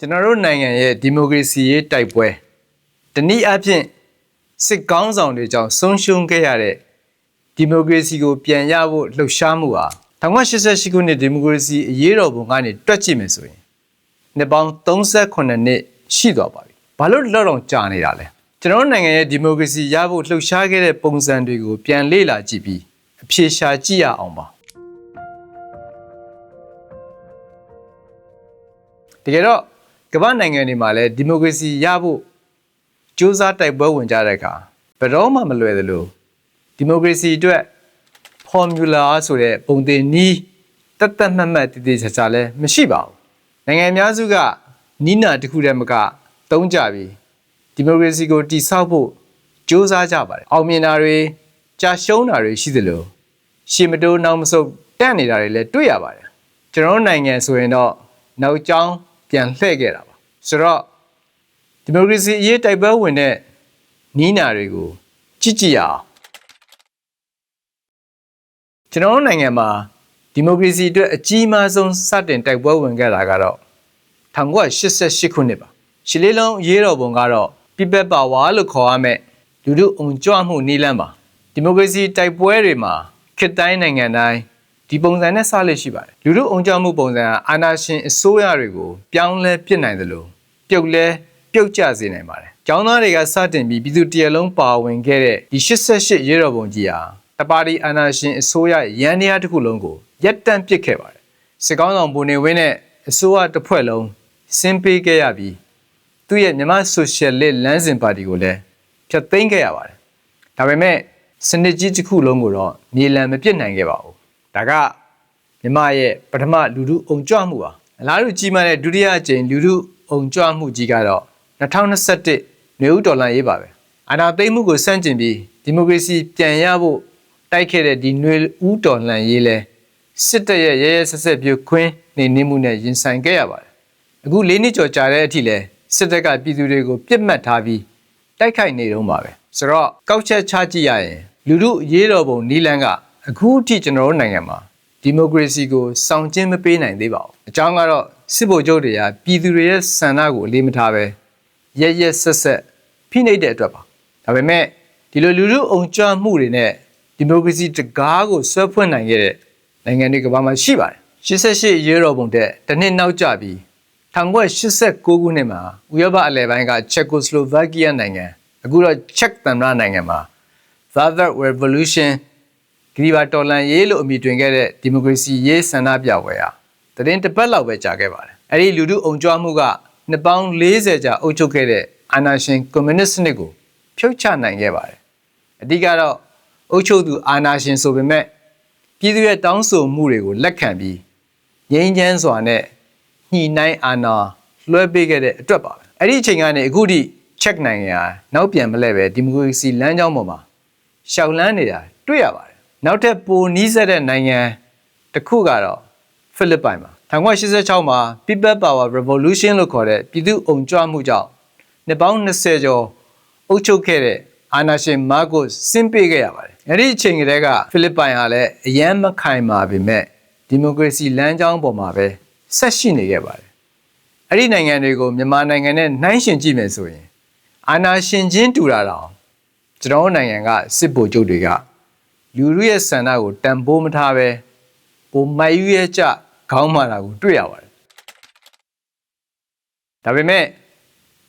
ကျွန်တော်တို့နိုင်ငံရဲ့ဒီမိုကရေစီရေးတိုက်ပွဲတနည်းအားဖြင့်စစ်ကောင်းဆောင်တွေကြောင့်ဆုံးရှုံးခဲ့ရတဲ့ဒီမိုကရေစီကိုပြန်ရဖို့လှုပ်ရှားမှုဟာ1988ခုနှစ်ဒီမိုကရေစီအရေးတော်ပုံကနေတွက်ကြည့်မယ်ဆိုရင်နှစ်ပေါင်း38နှစ်ရှိသွားပါပြီ။ဘာလို့လောက်တော့ကြာနေတာလဲ။ကျွန်တော်တို့နိုင်ငံရဲ့ဒီမိုကရေစီရဖို့လှုပ်ရှားခဲ့တဲ့ပုံစံတွေကိုပြန်လေ့လာကြည့်ပြီးအဖြေရှာကြည့်ရအောင်ပါ။တကယ်တော့ ကမ္ဘာနိုင်ငံတွေမှာလည်းဒီမိုကရေစီရဖို့ကြိုးစားတိုက်ပွဲဝင်ကြတဲ့အခါဘယ်တော့မှမလွယ်သလိုဒီမိုကရေစီအတွက် formula ဆိုတဲ့ပုံသင်နီးတက်တက်မှတ်မှတ်တည်တည်ချာချာလည်းမရှိပါဘူးနိုင်ငံအများစုကနီးနာတစ်ခုတည်းမကတုံးကြပြီးဒီမိုကရေစီကိုတည်ဆောက်ဖို့ကြိုးစားကြပါတယ်အောင်မြင်တာတွေကြာရှုံးတာတွေရှိသလိုရှေ့မတိုးနောက်မဆုတ်တက်နေတာတွေလည်းတွေ့ရပါတယ်ကျွန်တော်တို့နိုင်ငံဆိုရင်တော့နောက်ကျောင်း ပြန်လှည့်ခဲ့တာပါဆိုတော့ဒီမိုကရေစီအရေးတိုက်ပွဲဝင်တဲ့နီးနာတွေကိုကြည့်ကြည့်ရအောင်ကျွန်တော်တို့နိုင်ငံမှာဒီမိုကရေစီအတွက်အကြီးမားဆုံးစတင်တိုက်ပွဲဝင်ခဲ့တာကတော့1988ခုနှစ်ပါရှစ်လေးလုံးရေးတော်ပုံကတော့ People Power လို့ခေါ်ရမယ်လူထုအုံကြွမှုနည်းလမ်းပါဒီမိုကရေစီတိုက်ပွဲတွေမှာခေတ်တိုင်းနိုင်ငံတိုင်း ဒီပုံစံနဲ့စလက်ရှိပါတယ်လူထုအုံကြွမှုပုံစံကအာဏာရှင်အစိုးရတွေကိုပြောင်းလဲပြစ်နိုင်သလိုပြုတ်လဲပြုတ်ကျစေနိုင်ပါတယ်ကျောင်းသားတွေကစတင်ပြီးပြည်သူတရက်လုံးပါဝင်ခဲ့တဲ့ဒီ88ရေးတော်ပုံကြီးဟာတပါတီအာဏာရှင်အစိုးရရန်တရားတစ်ခုလုံးကိုရက်တန့်ပစ်ခဲ့ပါတယ်စစ်ကောင်းဆောင်ဗိုလ်နေဝင်းနဲ့အစိုးရတစ်ဖွဲ့လုံးစင်းပေးခဲ့ရပြီးသူ့ရဲ့မြန်မာဆိုရှယ်လစ်လမ်းစဉ်ပါတီကိုလည်းဖျက်သိမ်းခဲ့ရပါတယ်ဒါပေမဲ့စနစ်ကြီးတစ်ခုလုံးကိုတော့မြေလံမပစ်နိုင်ခဲ့ပါဘူး ဒါကမြန်မာရဲ့ပထမလူထုအုံကြွမှုပါအလားတူကြီးမားတဲ့ဒုတိယအကြိမ်လူထုအုံကြွမှုကြီးကတော့2021နေဦးဒေါ်လာရေးပါပဲအာဏာသိမ်းမှုကိုစန့်ကျင်ပြီးဒီမိုကရေစီပြန်ရဖို့တိုက်ခဲ့တဲ့ဒီຫນွေဦးတော်လှန်ရေးလဲစစ်တပ်ရဲ့ရဲရဲဆက်ဆက်ပြခွင်းနေနေမှုနဲ့ရင်ဆိုင်ခဲ့ရပါတယ်အခု၄နှစ်ကျော်ကြာတဲ့အထိလဲစစ်တပ်ကပြည်သူတွေကိုပြစ်မှတ်ထားပြီးတိုက်ခိုက်နေတော့ပါပဲဆိုတော့ကောက်ချက်ချကြည့်ရရင်လူထုရေးတော်ပုံနီလန်းက အခုအထိကျွန်တော်တို့နိုင်ငံမှာဒီမိုကရေစီကိုစောင့်ကျဉ်မပေးနိုင်သေးပါဘူးအကြောင်းကတော့စစ်ဗိုလ်ချုပ်တွေကပြည်သူတွေရဲ့ဆန္ဒကိုအလေးမထားပဲရက်ရက်ဆက်ဆက်ဖိနှိပ်တဲ့အတွက်ပါဒါပေမဲ့ဒီလိုလူထုအုံကြွမှုတွေနဲ့ဒီမိုကရေစီတကားကိုဆွဲဖွင့်နိုင်ခဲ့တဲ့နိုင်ငံတွေကဘာမှရှိပါတယ်88ရေတော်ပုံတဲ့တစ်နှစ်နောက်ကျပြီး1989ခုနှစ်မှာဥရောပအလယ်ပိုင်းကချက်ကိုစလိုဗက်ကီးယားနိုင်ငံအခုတော့ချက်သမ္မတနိုင်ငံမှာ Third Revolution ဂရီဘာတော်လန်ရေးလို့အမည်တွင်ခဲ့တဲ့ဒီမိုကရေစီရေးဆန္ဒပြပွဲဟာတရင်တစ်ပတ်လောက်ပဲကြာခဲ့ပါတယ်အဲ့ဒီလူထုအုံကြွမှုကနှစ်ပေါင်း40ကြာအုပ်ချုပ်ခဲ့တဲ့အာဏာရှင်ကွန်မြူနစ်စနစ်ကိုဖြုတ်ချနိုင်ခဲ့ပါတယ်အဓိကတော့အုပ်ချုပ်သူအာဏာရှင်ဆိုပေမဲ့ပြည်သူရဲ့တောင်းဆိုမှုတွေကိုလက်ခံပြီးငြိမ်းချမ်းစွာနဲ့ညှိနှိုင်းအာဏာလွှဲပေးခဲ့တဲ့အတွက်ပါပဲအဲ့ဒီအချိန်ကနေအခုထိ check နိုင်ငံဟာနောက်ပြန်မလဲပဲဒီမိုကရေစီလမ်းကြောင်းပေါ်မှာရှောက်လန်းနေတာတွေ့ရပါတယ် နောက်ထပ်ပိုနီးစပ်တဲ့နိုင်ငံတစ်ခုကတော့ဖိလစ်ပိုင်ပါ1986မှာ People Power Revolution လို့ခေါ်တဲ့ပြည်သူ့အုံကြွမှုကြောင့်နှစ်ပေါင်း20ကျော်အုပ်ချုပ်ခဲ့တဲ့အာနာရှင်မာကိုစင်းပေးခဲ့ရပါတယ်။အဲဒီအချိန်ကတည်းကဖိလစ်ပိုင်ဟာလည်းအယမ်းမခိုင်မာပေမဲ့ဒီမိုကရေစီလမ်းကြောင်းပေါ်မှာပဲဆက်ရှိနေခဲ့ပါတယ်။အဲဒီနိုင်ငံတွေကိုမြန်မာနိုင်ငံနဲ့နှိုင်းယှဉ်ကြည့်မယ်ဆိုရင်အာနာရှင်ချင်းတူတာတောင်ကျွန်တော်တို့နိုင်ငံကစစ်ဗိုလ်ချုပ်တွေက လူလူရဲ့ဆန္ဒကိုတန်ဖိုးမထားပဲပိုမိုက်ယူရဲ့ကြခေါင်းမာတာကိုတွေ့ရပါတယ်။ဒါပေမဲ့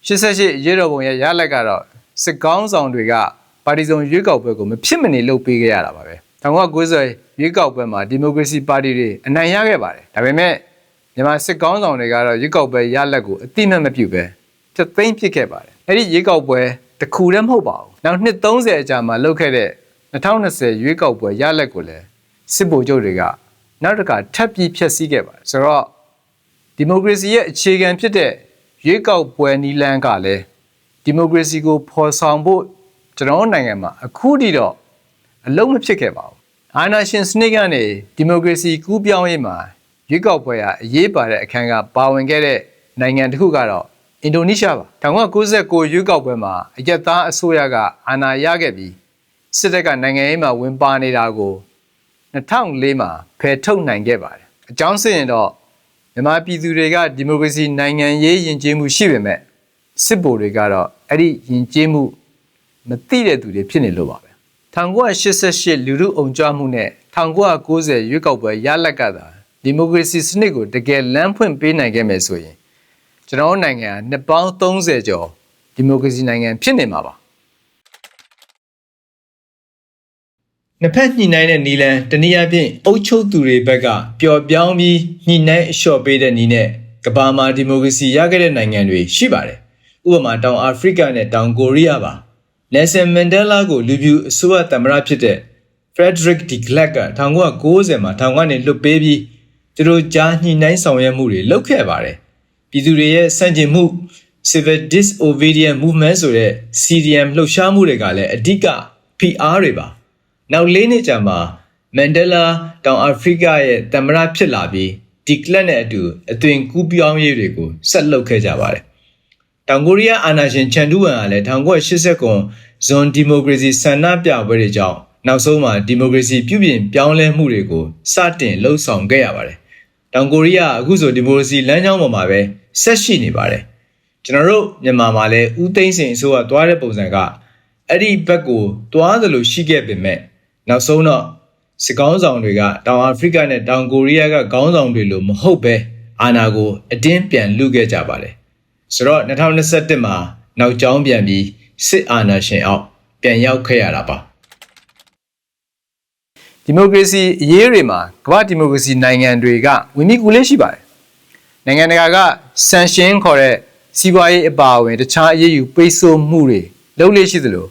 88ရေတော်ပုံရဲ့ရလက်ကတော့စစ်ကောင်းဆောင်တွေကပါတီစုံရွေးကောက်ပွဲကိုမဖြစ်မနေလုပ်ပေးခဲ့ရတာပါပဲ1990ရွေးကောက်ပွဲမှာဒီမိုကရေစီပါတီတွေအနိုင်ရခဲ့ပါတယ်ဒါပေမဲ့မြန်မာစစ်ကောင်းဆောင်တွေကတော့ရွေးကောက်ပွဲရလက်ကိုအတိမတ်မပြုပဲပြသိမ်းပစ်ခဲ့ပါတယ်အဲ့ဒီရွေးကောက်ပွဲတစ်ခုတည်းမဟုတ်ပါဘူးနောက်နှစ်30အကြာမှာလုပ်ခဲ့တဲ့ 2020ရွေးကောက်ပွဲရလက်ကိုလည်းစစ်ဗိုလ်ချုပ်တွေကနောက်တစ်ခါထပ်ပြီးဖျက်ဆီးခဲ့ပါတယ်ဆိုတော့ဒီမိုကရေစီရဲ့အခြေခံဖြစ်တဲ့ရွေးကောက်ပွဲနီလန်းကလည်းဒီမိုကရေစီကိုဖော်ဆောင်ဖို့ကျွန်တော်နိုင်ငံမှာအခုထိတော့အလုံးမဖြစ်ခဲ့ပါဘူးအာဏာရှင်စနစ်ကနေဒီမိုကရေစီကူးပြောင်းရေးမှာရွေးကောက်ပွဲဟာအရေးပါတဲ့အခန်းကပါဝင်ခဲ့တဲ့နိုင်ငံတစ်ခုကတော့အင်ဒိုနီးရှားပါ1999ရွေးကောက်ပွဲမှာအရက်သားအစိုးရကအာဏာရခဲ့ပြီး စစ်တပ်ကနိုင်ငံရေးမှာဝင်ပါနေတာကို2004မှာဖယ်ထုတ်နိုင်ခဲ့ပါတယ်အကြောင်းစစ်ရင်တော့မမြန်မာပြည်သူတွေကဒီမိုကရေစီနိုင်ငံရေးယဉ်ကျေးမှုရှိပေမဲ့စစ်ဗိုလ်တွေကတော့အဲ့ဒီယဉ်ကျေးမှုမသိတဲ့သူတွေဖြစ်နေလို့ပါပဲ1988လူထုအုံကြွမှုနဲ့1990ရွေးကောက်ပွဲရလက်ကသာဒီမိုကရေစီစနစ်ကိုတကယ်လမ်းဖွင့်ပေးနိုင်ခဲ့မယ်ဆိုရင်ကျွန်တော်တို့နိုင်ငံကနှစ်ပေါင်း30ကျော်ဒီမိုကရေစီနိုင်ငံဖြစ်နေမှာပါ နှစ်ဖက်ညှိနှိုင်းတဲ့နီလန်တနည်းအားဖြင့်အုပ်ချုပ်သူတွေဘက်ကပျော်ပြောင်းပြီးညှိနှိုင်းအလျှော့ပေးတဲ့နီးနဲ့ကမ္ဘာမှာဒီမိုကရေစီရခဲ့တဲ့နိုင်ငံတွေရှိပါတယ်။ဥပမာတောင်အာဖရိကနဲ့တောင်ကိုရီးယားပါ။ Nelson Mandela ကိုလူပြူအစိုးရသမ္မတဖြစ်တဲ့ Frederick de Klerk က1990မှာထောင်ကနေလွတ်ပေးပြီးသူတို့ကြားညှိနှိုင်းဆောင်ရွက်မှုတွေလုပ်ခဲ့ပါတယ်။ပြည်သူတွေရဲ့စန့်ကျင်မှု Civil Disobedience Movement ဆိုတဲ့ CDM လှုပ်ရှားမှုတွေကလည်းအဓိက PR တွေပါ။ နောက်၄နှစ်ကြာမှာမန်ဒလာတောင်အာဖရိကရဲ့သမ္မတဖြစ်လာပြီးဒီကလပ်နဲ့အတူအသွင်ကူးပြောင်းရေးတွေကိုဆက်လုပ်ခဲ့ကြပါတယ်။တောင်ကိုရီးယားအာဏာရှင်ချန်ဒူဝမ်ကလည်း1989ဇွန်ဒီမိုကရေစီဆန္ဒပြပွဲတွေကြောင့်နောက်ဆုံးမှာဒီမိုကရေစီပြုပြင်ပြောင်းလဲမှုတွေကိုစတင်လှုပ်ဆောင်ခဲ့ရပါတယ်။တောင်ကိုရီးယားအခုဆိုဒီမိုကရေစီလမ်းကြောင်းပေါ်မှာပဲဆက်ရှိနေပါတယ်။ကျွန်တော်တို့မြန်မာမှာလည်းဦးသိန်းစိန်အစိုးရသွားတဲ့ပုံစံကအဲ့ဒီဘက်ကိုတွားသလိုရှိခဲ့ပေမဲ့ နောက်ဆုံးတော့စစ်ကောင်းဆောင်တွေကတောင်အာဖရိကနဲ့တောင်ကိုရီးယားကခေါင်းဆောင်တွေလိုမဟုတ်ပဲအာဏာကိုအတင်းပြန်လူခဲ့ကြပါတယ်ဆိုတော့2021မှာနောက်ကျောင်းပြန်ပြီးစစ်အာဏာရှင်အောက်ပြန်ရောက်ခဲ့ရတာပါဒီမိုကရေစီအရေးတွေမှာကမ္ဘာဒီမိုကရေစီနိုင်ငံတွေကဝင်ပြီးကူလေးရှိပါတယ်နိုင်ငံတကာကဆန်ရှင်းခေါ်တဲ့စီးပွားရေးအပါအဝင်တခြားအရေးယူပိတ်ဆို့မှုတွေလုပ်လို့ရှိသလို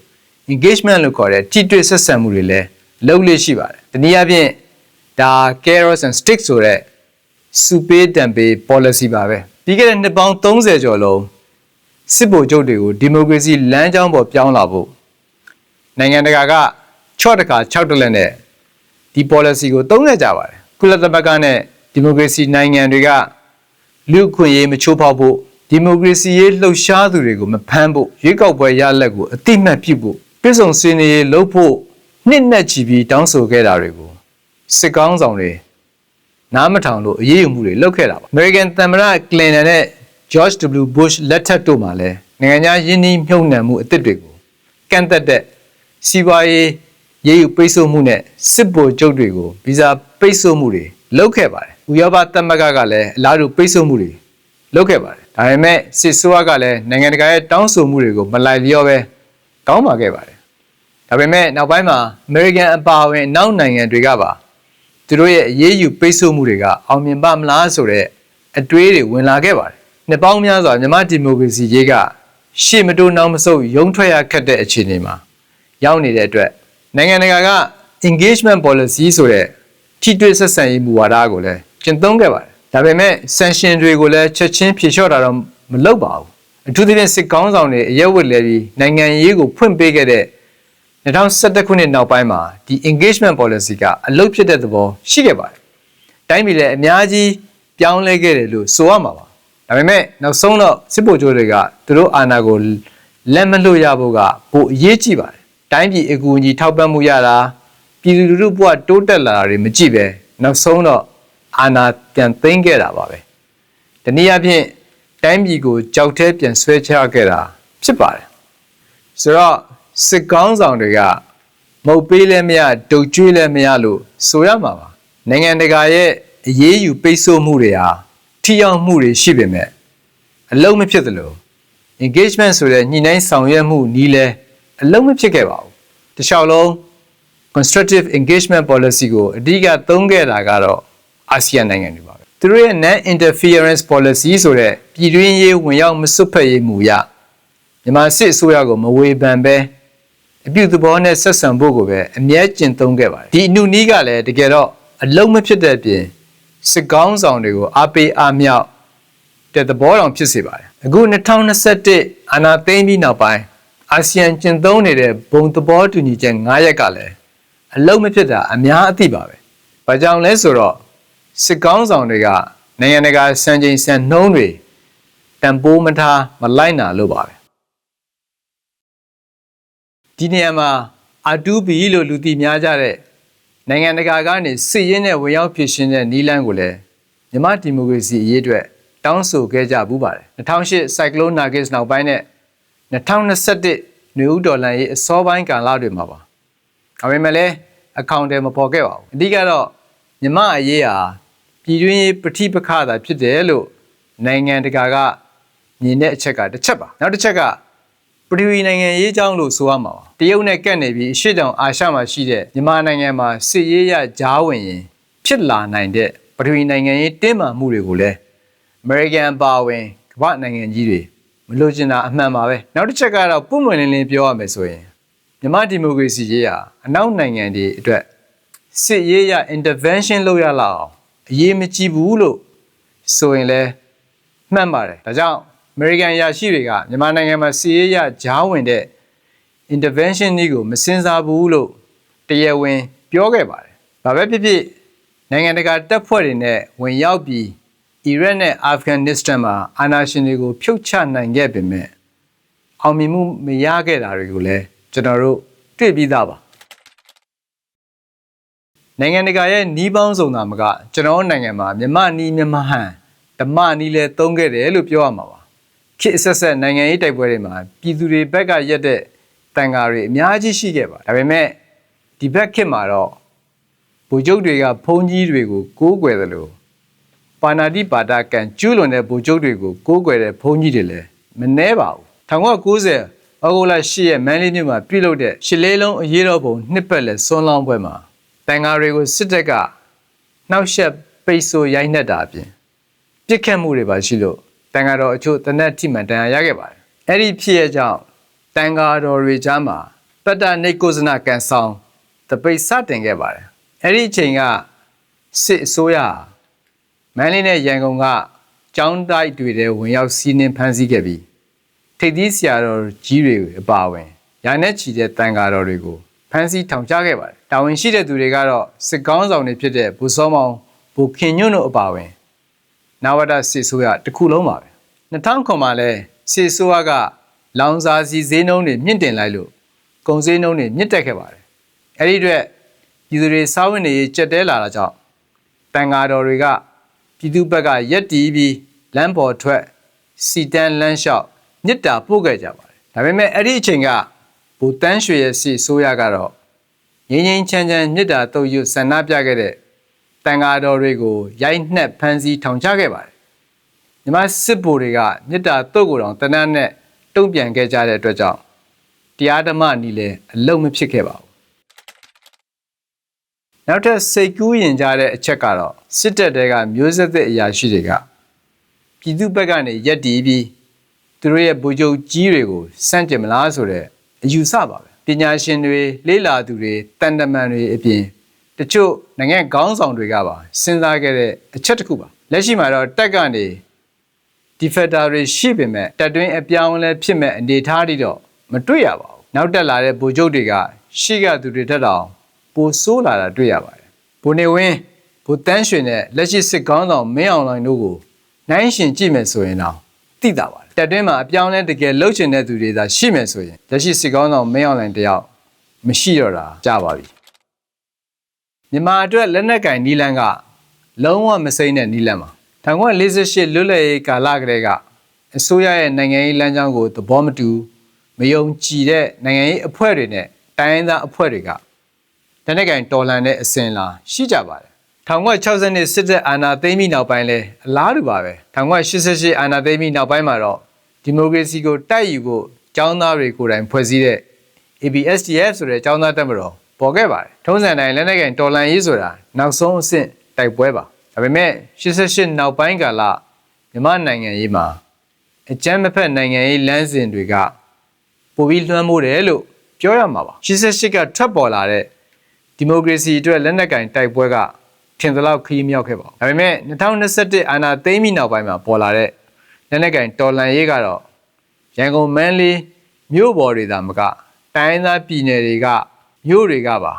engagement လို့ခေါ်တဲ့ထိတွေ့ဆက်ဆံမှုတွေလည်း လုပ်လို့ရှိပါတယ်။တနည်းအားဖြင့်ဒါ carrots and sticks ဆိုတဲ့စုပေးတံပေး policy ပါပဲ။ပြီးခဲ့တဲ့နှစ်ပေါင်း30ကျော်လုံးစစ်ဗိုလ်ချုပ်တွေကိုဒီမိုကရေစီလမ်းကြောင်းပေါ်ပြောင်းလာဖို့နိုင်ငံတကာက6တခါ6တလက်နဲ့ဒီ policy ကိုသုံးခဲ့ကြပါတယ်။ကုလသမဂ္ဂနဲ့ဒီမိုကရေစီနိုင်ငံတွေကလူ့အခွင့်အရေးမချိုးဖောက်ဖို့ဒီမိုကရေစီရေးလှုပ်ရှားသူတွေကိုမဖမ်းဖို့ရွေးကောက်ပွဲရလက်ကိုအတိမတ်ပြုဖို့ပြည်စုံစည်းနေရေးလုပ်ဖို့ နှစ်နဲ့ချီပြီးတောင်းဆိုခဲ့တာတွေကိုစစ်ကောင်းဆောင်တွေနားမထောင်လို့အရေးယူမှုတွေလုပ်ခဲ့တာပါ။ American သမ္မတကလင်တန်နဲ့ George W Bush လက်ထက်တို့မှာလည်းနိုင်ငံခြားယင်းနှိမ့်မြုပ်နှံမှုအသစ်တွေကိုကန့်သက်တဲ့စီးပွားရေးရေးယူပိတ်ဆို့မှုနဲ့စစ်ဗိုလ်ချုပ်တွေကိုဗီဇာပိတ်ဆို့မှုတွေလုပ်ခဲ့ပါတယ်။ဥရောပသမဂ္ဂကလည်းအလားတူပိတ်ဆို့မှုတွေလုပ်ခဲ့ပါတယ်။ဒါပေမဲ့စစ်ဆိုးကလည်းနိုင်ငံတကာရဲ့တောင်းဆိုမှုတွေကိုမလိုက်လျော့ပဲတောင်းပါခဲ့ပါတယ် ဒါပေမဲ့နောက်ပိုင်းမှာ American အပါအဝင် နောက်နိုင်ငံတွေကပါသူတို့ရဲ့အရေးယူပိတ်ဆို့မှုတွေကအောင်မြင်ပါမလားဆိုတဲ့အတွေးတွေဝင်လာခဲ့ပါတယ်။နှစ်ပေါင်းများစွာမြန်မာဒီမိုကရေစီရေးကရှေ့မတိုးနောက်မဆုတ်ရုံထွက်ရခက်တဲ့အခြေအနေမှာရောက်နေတဲ့အတွက်နိုင်ငံတကာက engagement policy ဆိုတဲ့ထိတွေ့ဆက်ဆံရေးမူဝါဒကိုလည်းကျင့်သုံးခဲ့ပါတယ်။ဒါပေမဲ့ sanction တွေကိုလည်းချက်ချင်းဖြေလျှော့တာတော့မလုပ်ပါဘူး။အထူးသဖြင့်စစ်ကောင်းဆောင်တွေအရက်ဝတ်လဲပြီးနိုင်ငံရေးကိုဖွင့်ပေးခဲ့တဲ့ 2011ခုနှစ်နောက်ပိုင်းမှာဒီ engagement policy ကအလုပ်ဖြစ်တဲ့သဘောရှိခဲ့ပါတယ်။တိုင်းပြည်လည်းအများကြီးပြောင်းလဲခဲ့တယ်လို့ဆိုရမှာပါ။ဒါပေမဲ့နောက်ဆုံးတော့စစ်ဗိုလ်ချုပ်တွေကသူတို့အာဏာကိုလက်မလွတ်ရဖို့ကပိုအရေးကြီးပါတယ်။တိုင်းပြည်အကူအညီထောက်ပံ့မှုရတာပြည်သူလူထုဘဝတိုးတက်လာတာတွေမကြည့်ပဲနောက်ဆုံးတော့အာဏာပြန်သိမ်းခဲ့တာပါပဲ။တနည်းအားဖြင့်တိုင်းပြည်ကိုကြောက်ထဲပြန်ဆွဲချခဲ့တာဖြစ်ပါတယ်။ဆိုတော့ စစ်ကောင်းဆောင်တွေကမုတ်ပေးလည်းမရဒုတ်ကျွေးလည်းမရလို့ဆိုရမှာပါနိုင်ငံတကာရဲ့အရေးယူပိတ်ဆို့မှုတွေဟာထိရောက်မှုတွေရှိပေမဲ့အလုံးမဖြစ်သလို engagement ဆိုတဲ့ညှိနှိုင်းဆောင်ရွက်မှုနည်းလဲအလုံးမဖြစ်ခဲ့ပါဘူးတခြားလုံး constructive engagement policy ကိုအဓိကသုံးခဲ့တာကတော့အာဆီယံနိုင်ငံတွေပါပဲသူတို့ရဲ့ non interference policy ဆိုတဲ့ပြည်တွင်းရေးဝင်ရောက်မစွတ်ဖက်ရေးမူရမြန်မာစစ်အစိုးရကိုမဝေဖန်ပဲ အပြုသဘောနဲ့ဆက်ဆံဖို့ကိုပဲအမြဲကျင့်သုံးခဲ့ပါတယ်ဒီအနုနီးကလည်းတကယ်တော့အလုံးမဖြစ်တဲ့အပြင်စစ်ကောင်းဆောင်တွေကိုအားပေးအားမြောက်တဲ့သဘောတောင်ဖြစ်စေပါတယ်အခု2021အာဏာသိမ်းပြီးနောက်ပိုင်းအာဆီယံကျင့်သုံးနေတဲ့ဘုံသဘောတူညီချက်9ရက်ကလည်းအလုံးမဖြစ်တာအများအသိပါပဲ။ဘာကြောင့်လဲဆိုတော့စစ်ကောင်းဆောင်တွေကနိုင်ငံတကာစံချိန်စံနှုန်းတွေတန်ဖိုးမထားမလိုက်နာလို့ပါပဲ ဒီနေရာမှာ R2B လို့လူသိများကြတဲ့နိုင်ငံတကာကနေစစ်ရင်းနဲ့ဝင်ရောက်ဖြစ်ရှင်းတဲ့နီလန်းကိုလည်းမြမြန်မာဒီမိုကရေစီအရေးအတွက်တောင်းဆိုခဲ့ကြဘူးပါတယ်2008 Cyclone Nargis နောက်ပိုင်းနဲ့2021နယူးဒေါ်လာရေးအစောပိုင်းကာလတွေမှာပါဒါပေမဲ့လည်းအကောင့်တွေမပေါ်ခဲ့ပါဘူးအဓိကတော့မြမအရေးဟာပြည်တွင်းရေးပဋိပက္ခသာဖြစ်တယ်လို့နိုင်ငံတကာကမြင်တဲ့အချက်ကတစ်ချက်ပါနောက်တစ်ချက်ကပထဝီနိုင်ငံရေးအကြောင်းလို့ဆိုရမှာပါ တရုတ်နဲ့ကပ်နေပြီးအရှေ့တောင်အာရှမှာရှိတဲ့မြန်မာနိုင်ငံမှာစစ်ရေးရကြားဝင်ရင်ဖြစ်လာနိုင်တဲ့ပထဝီနိုင်ငံရေးတင်းမာမှုတွေကိုလည်း American ပါဝင်ကမ္ဘာနိုင်ငံကြီးတွေမလို့ကျင်တာအမှန်ပါပဲနောက်တစ်ချက်ကတော့ပုံမှန်လင်းလင်းပြောရမယ်ဆိုရင်မြန်မာဒီမိုကရေစီရေးဟာအနောက်နိုင်ငံတွေအတွက်စစ်ရေးရ intervention လုပ်ရလောက်အောင်အရေးမကြီးဘူးလို့ဆိုရင်လည်းမှန်ပါတယ်ဒါကြောင့် American ရရှိတွေကမြန်မာနိုင်ငံမှာစစ်ရေးရကြားဝင်တဲ့ intervention နည်းကိုမစင်စားဘူးလို့တရားဝင် ပြောခဲ့ပါတယ်ဘာပဲဖြစ်ဖြစ်နိုင်ငံတကာတပ်ဖွဲ့တွေနဲ့ဝင်ရောက်ပြီးအီရတ်နဲ့အာဖဂန်နစ္စတန်မှာအာဏာရှင်တွေကိုဖြုတ်ချနိုင်ခဲ့ပေမဲ့အောင်မြင်မှုမရခဲ့တာတွေကိုလည်းကျွန်တော်တို့တွေ့ပြီးသားပါနိုင်ငံတကာရဲ့နှီးပေါင်းစုံတာမကကျွန်တော်နိုင်ငံမှာမြမနီးမြမဟန်ဓမ္မနီးလဲသုံးခဲ့တယ်လို့ပြောရမှာပါခေတ်ဆက်ဆက်နိုင်ငံရေးတိုက်ပွဲတွေမှာပြည်သူတွေဘက်ကရက်တဲ့ တန်ဃာတွေအများကြီးရှိခဲ့ပါဒါပေမဲ့ဒီဘက်ခေတ်မှာတော့ဗိုလ်ချုပ်တွေကဘုန်းကြီးတွေကိုကိုးကွယ်တယ်လို့ပါဏာတိပါဒကံကျူးလွန်တဲ့ဗိုလ်ချုပ်တွေကိုကိုးကွယ်တဲ့ဘုန်းကြီးတွေလည်းမနှဲပါဘူး1990ဩဂုတ်လ10ရက်မန်လေးမြို့မှာပြုလုပ်တဲ့ရှစ်လေးလုံးအရေးတော်ပုံနှစ်ပတ်လည်ဆွမ်းလောင်းပွဲမှာတန်ဃာတွေကိုစစ်တပ်ကနှောက်ယှက်ပိတ်ဆို့ရိုက်နှက်တာအပြင်ပြစ်ခတ်မှုတွေပါရှိလို့တန်ဃာတော်အချို့တနက်ထိမှန်တန်ရာရခဲ့ပါတယ်အဲ့ဒီဖြစ်ရကြောင့် တန်ဃာတော်တွေကြားမှာပတ္တနိတ်ကိုဇနာကန်ဆောင်တပိတ်စတင်ခဲ့ပါတယ်အဲ့ဒီအချိန်ကစစ်အစိုးရမန်လေးနဲ့ရန်ကုန်ကကျောင်းတိုက်တွေထဲဝင်ရောက်စီးနှင်းဖမ်းဆီးခဲ့ပြီးထိပ်သီးဆရာတော်ကြီးတွေအပါအဝင်ရိုင်းနဲ့ချီတဲ့တန်ဃာတော်တွေကိုဖမ်းဆီးထောင်ချခဲ့ပါတယ်။တာဝန်ရှိတဲ့သူတွေကတော့စစ်ကောင်းဆောင်တွေဖြစ်တဲ့ဘူစောမောင်ဘူခင်ညွန့်တို့အပါအဝင်နဝတစစ်ဆိုးရတစ်ခုလုံးပါပဲ။2009မှာလဲစစ်ဆိုးရက လောင်စာစီဈေးနှုန်းတွေမြင့်တင်လိုက်လို့ကုန်ဈေးနှုန်းတွေမြင့်တက်ခဲ့ပါတယ်။အဲဒီအတွက်ပြည်သူတွေစားဝင်နေရေးကြက်တဲလာတာကြောင့်တန်ဃာတော်တွေကပြည်သူဘက်ကရက်တီးပြီးလမ်းပေါ်ထွက်စီတန်းလမ်းလျှောက်မြစ်တာပို့ခဲ့ကြပါတယ်ဒါပေမဲ့အဲ့ဒီအချိန်ကဘူတန်းရွှေရဲ့စီဆိုးရကတော့ငင်းငင်းချမ်းချမ်းမြစ်တာတုတ်ရွဆန္ဒပြခဲ့တဲ့တန်ဃာတော်တွေကိုရိုက်နှက်ဖမ်းဆီးထောင်ချခဲ့ပါတယ်မြမစစ်ဗိုလ်တွေကမြစ်တာတုတ်ကိုတောင်တနတ်နဲ့ တုံ့ပြန်ခဲ့ကြတဲ့အတွက်ကြောင့်တရားဓမ္မနီလည်းအလုံးမဖြစ်ခဲ့ပါဘူးနောက်ထပ်စိတ်ကူးရင်ကြတဲ့အချက်ကတော့စစ်တပ်တဲကမျိုးဆက်သစ်အရာရှိတွေကပြည်သူဘက်ကနေရက်တီးပြီးသူတို့ရဲ့ဗိုလ်ချုပ်ကြီးတွေကိုစန့်ကျင်မလားဆိုတဲ့အယူဆပါပဲပညာရှင်တွေလေးလာသူတွေတန်တမန်တွေအပြင်တချို့နိုင်ငံခေါင်းဆောင်တွေကပါစဉ်းစားခဲ့တဲ့အချက်တစ်ခုပါလက်ရှိမှာတော့တက်ကနေ ဒီဖက်တာတွေရှိပေမဲ့တက်တွင်းအပြောင်းလဲဖြစ်မဲ့အနေထားတွေတော့မတွေ့ရပါဘူးနောက်တက်လာတဲ့ဗိုလ်ချုပ်တွေကရှိကသူတွေတက်တော့ပိုဆိုးလာတာတွေ့ရပါတယ်ဘုံနေဝင်းဘုတန်းရွှေနဲ့လက်ရှိစစ်ကောင်းဆောင်မင်းအောင်လှိုင်တို့ကိုနိုင်ရှင်ကြည့်မယ်ဆိုရင်တော့သိတာပါတယ်တက်တွင်းမှာအပြောင်းလဲတကယ်လှုပ်ချင်တဲ့သူတွေသာရှိမယ်ဆိုရင်လက်ရှိစစ်ကောင်းဆောင်မင်းအောင်လှိုင်တယောက်မရှိတော့တာကြားပါပြီမြန်မာအတွက်လက်နက်ကင်နီလန်ကလုံးဝမစိမ့်တဲ့နီလန်ပါ 1948လွတ်လပ်ရေးကာလကတည်းကအစိုးရရဲ့နိုင်ငံရေးလမ်းကြောင်းကိုသဘောမတူမယုံကြည်တဲ့နိုင်ငံရေးအဖွဲ့တွေနဲ့တိုင်းရင်းသားအဖွဲ့တွေကလက်နက်ကင်တော်လန်တဲ့အစဉ်လာရှိကြပါတယ်1960နှစ်စစ်တပ်အာဏာသိမ်းပြီးနောက်ပိုင်းလဲအလားတူပါပဲ1988အာဏာသိမ်းပြီးနောက်ပိုင်းမှာတော့ဒီမိုကရေစီကိုတိုက်ယူဖို့ចောင်းသားတွေကိုယ်တိုင်ဖွဲ့စည်းတဲ့ ABSDF ဆိုတဲ့ចောင်းသားတပ်မတော်ပေါ်ခဲ့ပါတယ်ထုံးစံတိုင်းလက်နက်ကင်တော်လန်ရေးဆိုတာနောက်ဆုံးအဆင့်တိုက်ပွဲပါ ဒါပေမဲ့88နောက်ပိုင်းကာလမြန်မာနိုင်ငံရေးမှာအကြမ်းမဖက်နိုင်ငံရေးလမ်းစဉ်တွေကပိုပြီးလွှမ်းမိုးတယ်လို့ပြောရမှာပါ88ကထွက်ပေါ်လာတဲ့ဒီမိုကရေစီအတွက်လက်နက်ကင်တိုက်ပွဲကထင်သလောက်ခရီးမြောက်ခဲ့ပါဘူး။ဒါပေမဲ့2021အာဏာသိမ်းပြီးနောက်ပိုင်းမှာပေါ်လာတဲ့လက်နက်ကင်တော်လန်ရေးကတော့ရန်ကုန်မန်းလေးမြို့ပေါ်တွေသာမကတိုင်းသားပြည်နယ်တွေကမြို့တွေကပါ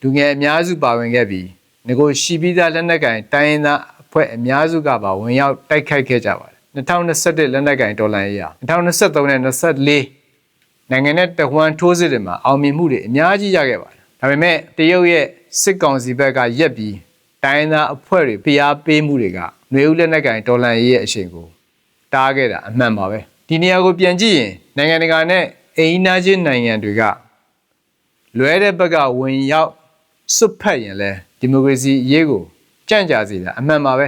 လူငယ်အများစုပါဝင်ခဲ့ပြီး ငကိုရှိပြီးသားလက်နက်ကင်တိုင်းသားအဖွဲ့အများစုကပါဝင်ရောက်တိုက်ခိုက်ခဲ့ကြပါတယ်2021လက်နက်ကင်တော်လန်ရေးဟာ2023နဲ့24နိုင်ငံနဲ့တဟွန်ထိုးစစ်တွေမှာအောင်မြင်မှုတွေအများကြီးရခဲ့ပါတယ်ဒါပေမဲ့တရုတ်ရဲ့စစ်ကောင်စီဘက်ကရက်ပြီးတိုင်းသားအဖွဲ့တွေဖိအားပေးမှုတွေကຫນွေဦးလက်နက်ကင်ဒေါ်လန်ရေးရဲ့အရှိန်ကိုတားခဲ့တာအမှန်ပါပဲဒီနေရာကိုပြန်ကြည့်ရင်နိုင်ငံတကာနဲ့အိမ်နာချင်းနိုင်ငံတွေကလွဲတဲ့ဘက်ကဝင်ရောက်စွတ်ဖက်ရင်လဲ ဒီမိုကရေစီအရေးကိုကြန့်ကြာစေတာအမှန်ပါပဲ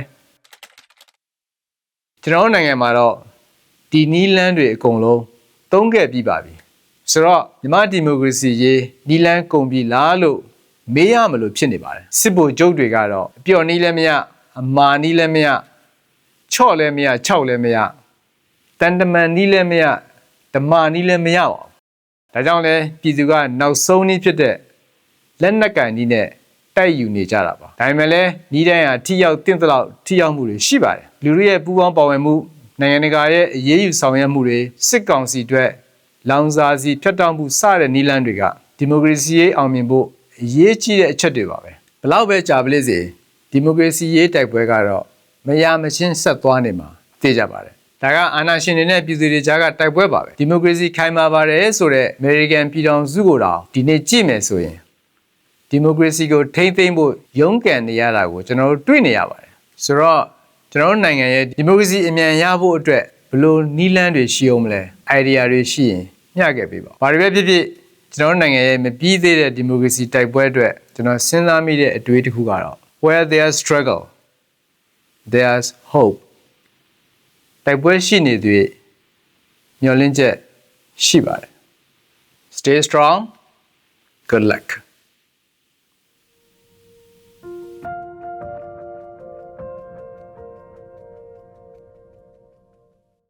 ကျွန်တော်တို့နိုင်ငံမှာတော့ဒီနီးလန်းတွေအကုန်လုံးသုံးခဲ့ပြီးပါပြီဆိုတော့မြန်မာဒီမိုကရေစီရေးနီးလန်းကုန်ပြီလားလို့မေးရမလို့ဖြစ်နေပါတယ်စစ်ဗိုလ်ချုပ်တွေကတော့အပျော်နီးလည်းမရအမာနီးလည်းမရချော့လည်းမရခြောက်လည်းမရတန်တမန်နီးလည်းမရဓမ္မနီးလည်းမရပါဘူးဒါကြောင့်လဲပြည်သူကနောက်ဆုံးနည်းဖြစ်တဲ့လက်နက်ကင်နီးနဲ့ တိုက်ယူနေကြတာပါဒါပေမဲ့လည်းနီးတိုင်းဟာထိရောက်တင့်သလောက်ထိရောက်မှုတွေရှိပါတယ်လူတွေရဲ့ပူးပေါင်းပါဝင်မှုနိုင်ငံတကာရဲ့အရေးယူဆောင်ရွက်မှုတွေစစ်ကောင်စီအတွက်လောင်စာစီဖြတ်တောက်မှုစတဲ့နီးလန်းတွေကဒီမိုကရေစီရေးအောင်မြင်ဖို့အရေးကြီးတဲ့အချက်တွေပါပဲဘလောက်ပဲကြာပလိစေဒီမိုကရေစီရေးတိုက်ပွဲကတော့မရမချင်းဆက်သွားနေမှာသိကြပါတယ်ဒါကအာဏာရှင်တွေနဲ့ပြည်သူတွေကြားကတိုက်ပွဲပါပဲဒီမိုကရေစီခိုင်မာပါတယ်ဆိုတော့အမေရိကန်ပြည်ထောင်စုကိုတောင်ဒီနေ့ကြည့်မယ်ဆိုရင် ဒီမိုကရေစီကိုထိမ့်သိမ်းဖို့ရုန်းကန်နေရတာကိုကျွန်တော်တို့တွေ့နေရပါတယ်ဆိုတော့ကျွန်တော်တို့နိုင်ငံရဲ့ဒီမိုကရေစီအမြန်ရဖို့အတွက်ဘယ်လိုနီးလန်းတွေရှိအောင်မလဲ idea တွေရှိရင်မျှခဲ့ပေးပါဘာတွေပဲဖြစ်ဖြစ်ကျွန်တော်တို့နိုင်ငံရဲ့မပြီးသေးတဲ့ဒီမိုကရေစီတိုက်ပွဲအတွက်ကျွန်တော်စဉ်းစားမိတဲ့အတွေးတစ်ခုကတော့ where there's struggle there's hope တိုက်ပွဲရှိနေသွေးမျှော်လင့်ချက်ရှိပါတယ် stay strong good luck